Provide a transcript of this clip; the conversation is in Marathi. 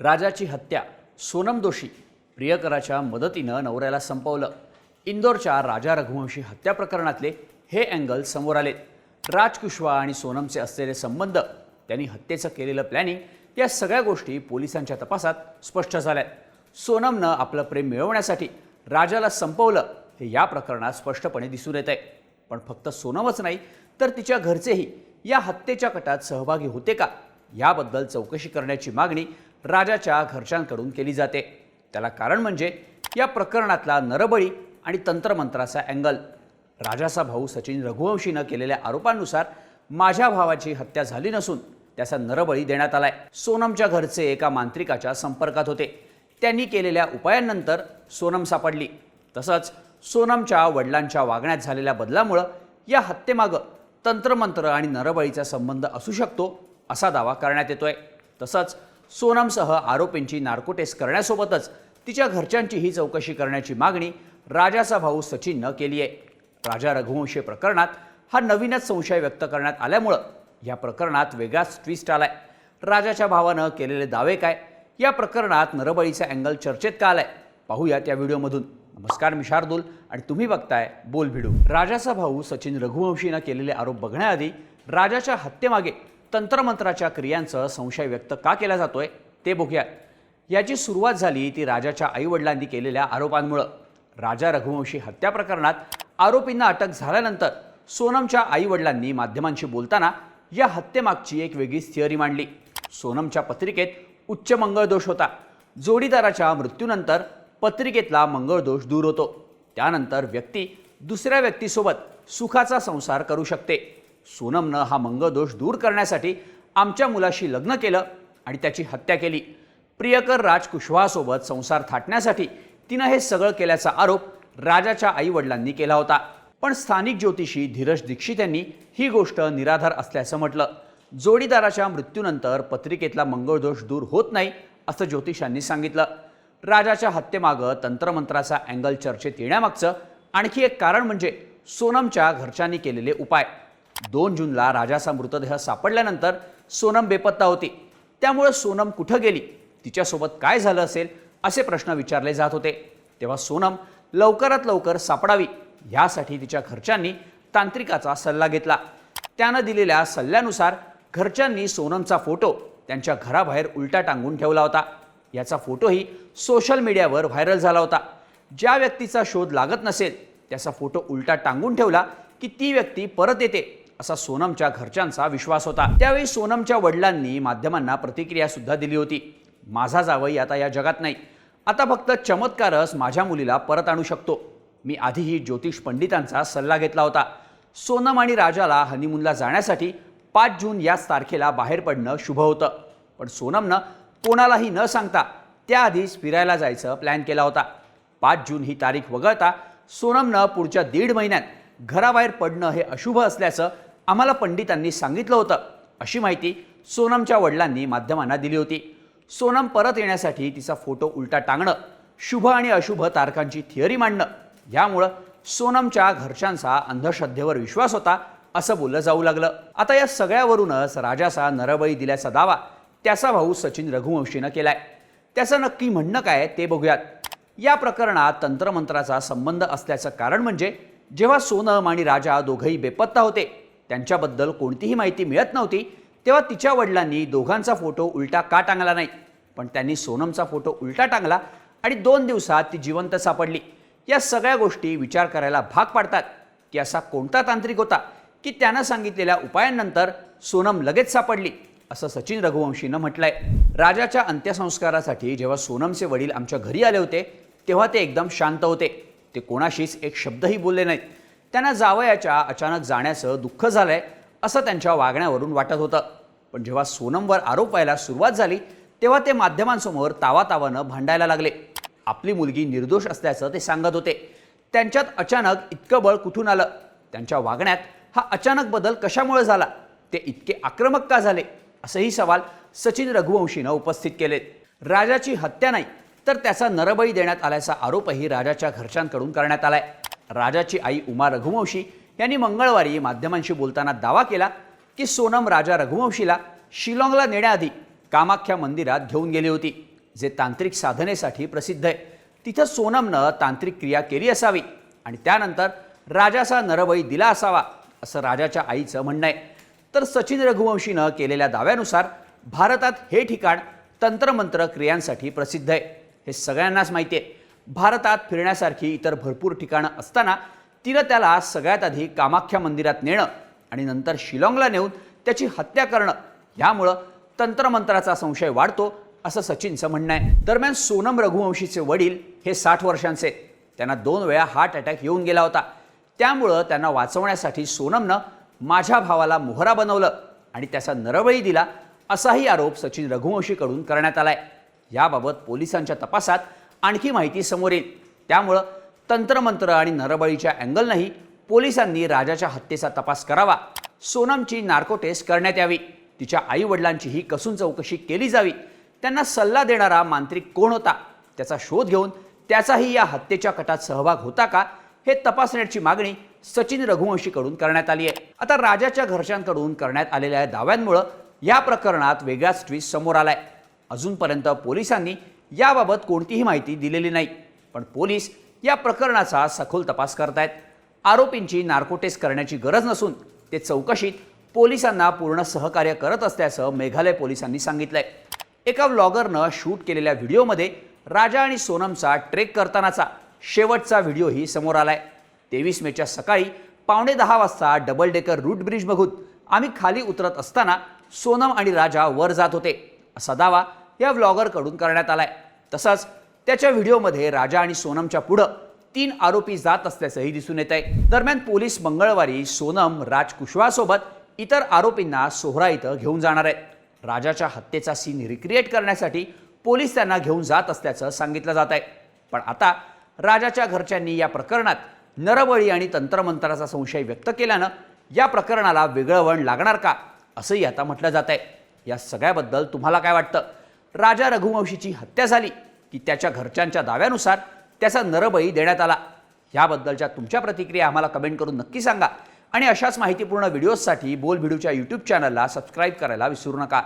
राजाची हत्या सोनम दोषी प्रियकराच्या मदतीनं नवऱ्याला संपवलं. इंदोरच्या राजा रघुवंशी हत्या प्रकरणातले हे अँगल समोर आले. राज कुशवा आणि सोनमचे असलेले संबंध त्यांनी हत्येचं केलेलं प्लॅनिंग या सगळ्या गोष्टी पोलिसांच्या तपासात स्पष्ट झाल्या. सोनमनं आपलं प्रेम मिळवण्यासाठी राजाला संपवलं हे या प्रकरणात स्पष्टपणे दिसून येत आहे पण फक्त सोनमच नाही तर तिच्या घरचेही या हत्येच्या कटात सहभागी होते का? याबद्दल चौकशी करण्याची मागणी राजाच्या घरच्यांकडून केली जाते. त्याला कारण म्हणजे या प्रकरणातला नरबळी आणि तंत्रमंत्राचा अँगल. राजाचा भाऊ सचिन रघुवंशीनं केलेल्या आरोपांनुसार माझ्या भावाची हत्या झाली नसून त्याचा नरबळी देण्यात आलाय. सोनमच्या घरचे एका मांत्रिकाच्या संपर्कात होते. त्यांनी केलेल्या उपायांनंतर सोनम सापडली. तसंच सोनमच्या वडिलांच्या वागण्यात झालेल्या बदलामुळं या हत्येमागं तंत्रमंत्र आणि नरबळीचा संबंध असू शकतो असा दावा करण्यात येतोय. तसंच सोनमसह आरोपींची नार्को टेस्ट करण्यासोबतच तिच्या घरच्यांचीही चौकशी करण्याची मागणी राजाचा भाऊ सचिननं केली आहे. राजा रघुवंशी प्रकरणात हा नवीनच संशय व्यक्त करण्यात आल्यामुळं या प्रकरणात वेगळाच ट्विस्ट आलाय. राजाच्या भावानं केलेले दावे काय? या प्रकरणात नरबळीचा अँगल चर्चेत का आलाय? पाहूया त्या व्हिडिओमधून. नमस्कार मी शार्दूल आणि तुम्ही बघताय बोल भिडू राजाचा भाऊ सचिन रघुवंशीनं केलेले आरोप बघण्याआधी राजाच्या हत्येमागे तंत्रमंत्राच्या क्रियांचं संशय व्यक्त का केला जातोय ते बघूयात याची सुरुवात झाली ती राजाच्या आईवडिलांनी केलेल्या आरोपांमुळं. राजा रघुवंशी हत्या प्रकरणात आरोपींना अटक झाल्यानंतर सोनमच्या आईवडिलांनी माध्यमांशी बोलताना या हत्येमागची एक वेगळीच थिअरी मांडली. सोनमच्या पत्रिकेत उच्च मंगळ दोष होता. जोडीदाराच्या मृत्यूनंतर पत्रिकेतला मंगळ दोष दूर होतो. त्यानंतर व्यक्ती दुसऱ्या व्यक्तीसोबत सुखाचा संसार करू शकते. सोनमनं हा मंगदोष दूर करण्यासाठी आमच्या मुलाशी लग्न केलं आणि त्याची हत्या केली. प्रियकर राज कुशवाहासोबत संसार थाटण्यासाठी तिनं हे सगळं केल्याचा आरोप राजाच्या आईवडिलांनी केला होता. पण स्थानिक ज्योतिषी धीरज दीक्षित यांनी ही गोष्ट निराधार असल्याचं म्हटलं. जोडीदाराच्या मृत्यूनंतर पत्रिकेतला मंगळदोष दूर होत नाही असं ज्योतिषांनी सांगितलं. राजाच्या हत्येमागं तंत्रमंत्राचा अँगल चर्चेत येण्यामागचं आणखी एक कारण म्हणजे सोनमच्या घरच्यांनी केलेले उपाय. दोन जूनला राजाचा मृतदेह सापडल्यानंतर सोनम बेपत्ता होती. त्यामुळे सोनम कुठं गेली? तिच्यासोबत काय झालं असेल? असे प्रश्न विचारले जात होते. तेव्हा सोनम लवकरात लवकर सापडावी यासाठी तिच्या घरच्यांनी तांत्रिकाचा सल्ला घेतला. त्यानं दिलेल्या सल्ल्यानुसार घरच्यांनी सोनमचा फोटो त्यांच्या घराबाहेर उलटा टांगून ठेवला होता. याचा फोटोही सोशल मीडियावर व्हायरल झाला होता. ज्या व्यक्तीचा शोध लागत नसेल त्याचा फोटो उलटा टांगून ठेवला की ती व्यक्ती परत येते. असा सोनमच्या घरच्यांचा विश्वास होता. त्यावेळी सोनमच्या वडिलांनी माध्यमांना प्रतिक्रिया सुद्धा दिली होती. माझा जावई आता या जगात नाही. आता फक्त चमत्कारच माझ्या मुलीला परत आणू शकतो. मी आधीही ज्योतिष पंडितांचा सल्ला घेतला होता. सोनम आणि राजाला हनीमूनला जाण्यासाठी पाच जून याच तारखेला बाहेर पडणं शुभ होतं. पण सोनमनं कोणालाही न सांगता त्याआधीच फिरायला जायचं प्लॅन केला होता. पाच जून ही तारीख वगळता सोनमनं पुढच्या दीड महिन्यात घराबाहेर पडणं हे अशुभ असल्याचं आम्हाला पंडितांनी सांगितलं होतं. अशी माहिती सोनमच्या वडिलांनी माध्यमांना दिली होती. सोनम परत येण्यासाठी तिचा फोटो उलटा टांगणं शुभ आणि अशुभ तारकांची थिअरी मांडणं यामुळं सोनमच्या घरच्यांचा अंधश्रद्धेवर विश्वास होता असं बोललं जाऊ लागलं. आता या सगळ्यावरूनच राजाचा नरबळी दिल्याचा दावा त्याचा भाऊ सचिन रघुवंशीनं केलाय. त्याचं नक्की म्हणणं काय ते बघूयात. या प्रकरणात तंत्रमंत्राचा संबंध असल्याचं कारण म्हणजे जेव्हा सोनम आणि राजा दोघंही बेपत्ता होते त्यांच्याबद्दल कोणतीही माहिती मिळत नव्हती तेव्हा तिच्या वडिलांनी दोघांचा फोटो उलटा का टांगला नाही? पण त्यांनी सोनमचा फोटो उलटा टांगला आणि दोन दिवसात ती जिवंत सापडली. या सगळ्या गोष्टी विचार करायला भाग पाडतात की असा कोणता तांत्रिक होता की त्यानं सांगितलेल्या उपायांनंतर सोनम लगेच सापडली असं सचिन रघुवंशीनं म्हटलंय. राजाच्या अंत्यसंस्कारासाठी जेव्हा सोनमचे वडील आमच्या घरी आले होते तेव्हा ते एकदम शांत होते. ते कोणाशीच एक शब्दही बोलले नाहीत. त्यांना जावयाच्या अचानक जाण्याचं दुःख झालं आहे असं त्यांच्या वागण्यावरून वाटत होतं. पण जेव्हा सोनमवर आरोप व्हायला सुरुवात झाली तेव्हा ते माध्यमांसमोर तावातावानं भांडायला लागले. आपली मुलगी निर्दोष असल्याचं ते सांगत होते. त्यांच्यात अचानक इतकं बळ कुठून आलं? त्यांच्या वागण्यात हा अचानक बदल कशामुळे झाला? ते इतके आक्रमक का झाले? असेही सवाल सचिन रघुवंशीनं उपस्थित केले. राजाची हत्या नाही तर त्याचा नरबळी देण्यात आल्याचा आरोपही राजाच्या घरच्यांकडून करण्यात आलाय. राजाची आई उमा रघुवंशी यांनी मंगळवारी माध्यमांशी बोलताना दावा केला की सोनम राजा रघुवंशीला शिलाँगला नेण्याआधी कामाख्या मंदिरात घेऊन गेली होती जे तांत्रिक साधनेसाठी प्रसिद्ध आहे. तिथं सोनमनं तांत्रिक क्रिया केली असावी आणि त्यानंतर राजाचा नरबळी दिला असावा असं राजाच्या आईचं म्हणणं आहे. तर सचिन रघुवंशीनं केलेल्या दाव्यानुसार भारतात हे ठिकाण तंत्रमंत्र क्रियांसाठी प्रसिद्ध आहे. हे सगळ्यांनाच माहिती आहे. भारतात फिरण्यासारखी इतर भरपूर ठिकाणं असताना तिनं त्याला सगळ्यात आधी कामाख्या मंदिरात नेणं आणि नंतर शिलाँगला नेऊन त्याची हत्या करणं ह्यामुळं तंत्रमंत्राचा संशय वाढतो असं सचिनचं म्हणणं आहे. दरम्यान सोनम रघुवंशीचे वडील हे साठ वर्षांचे. त्यांना दोन वेळा हार्ट अटॅक येऊन गेला होता. त्यामुळं त्यांना वाचवण्यासाठी सोनमनं माझ्या भावाला मोहरा बनवलं आणि त्याचा नरबळी दिला असाही आरोप सचिन रघुवंशीकडून करण्यात आलाय. याबाबत पोलिसांच्या तपासात आणखी माहिती समोर येईल. त्यामुळं तंत्रमंत्र आणि नरबळीच्या अँगलनंही पोलिसांनी राजाच्या हत्येचा तपास करावा. सोनमची नार्को टेस्ट करण्यात यावी. तिच्या आई वडिलांचीही कसून चौकशी केली जावी. त्यांना सल्ला देणारा मांत्रिक कोण होता? त्याचा शोध घेऊन त्याचाही या हत्येच्या कटात सहभाग होता का? हे तपासण्याची मागणी सचिन रघुवंशीकडून करण्यात आली आहे. आता राजाच्या घरच्यांकडून करण्यात आलेल्या दाव्यांमुळं या प्रकरणात वेगळाच ट्विस्ट समोर आलाय. अजूनपर्यंत पोलिसांनी याबाबत कोणतीही माहिती दिलेली नाही. पण पोलीस या प्रकरणाचा सखोल तपास करतायत. आरोपींची नार्कोटेस्ट करण्याची गरज नसून ते चौकशीत पोलिसांना पूर्ण सहकार्य करत असल्याचं मेघालय पोलिसांनी सांगितलंय. एका व्लॉगरनं शूट केलेल्या व्हिडिओमध्ये राजा आणि सोनमचा ट्रेक करतानाचा शेवटचा व्हिडिओही समोर आलाय. तेवीस मेच्या सकाळी पावणे दहा वाजता डबल डेकर रूट ब्रिज बघून आम्ही खाली उतरत असताना सोनम आणि राजा वर जात होते. असा दावा या व्लॉगरकडून करण्यात आला आहे तसंच त्याच्या व्हिडिओमध्ये राजा आणि सोनमच्या पुढं तीन आरोपी जात असल्याचंही दिसून येत आहे दरम्यान पोलीस मंगळवारी सोनम राज कुशवासोबत इतर आरोपींना सोहरा इथं घेऊन जाणार आहेत. राजाच्या हत्येचा सीन रिक्रिएट करण्यासाठी पोलीस त्यांना घेऊन जात असल्याचं सांगितलं जात आहे. पण आता राजाच्या घरच्यांनी या प्रकरणात नरबळी आणि तंत्रमंत्राचा संशय व्यक्त केल्यानं या प्रकरणाला वेगळं वळण लागणार का असंही आता म्हटलं जात आहे या सगळ्याबद्दल तुम्हाला काय वाटतं? राजा रघुवंशीची हत्या झाली की त्याच्या घरच्यांच्या दाव्यानुसार त्याचा नरबळी देण्यात आला. याबद्दलच्या तुमच्या प्रतिक्रिया आम्हाला कमेंट करून नक्की सांगा. आणि अशाच माहितीपूर्ण व्हिडिओजसाठी बोल व्हिडिओच्या यूट्यूब चॅनलला सबस्क्राईब करायला विसरू नका.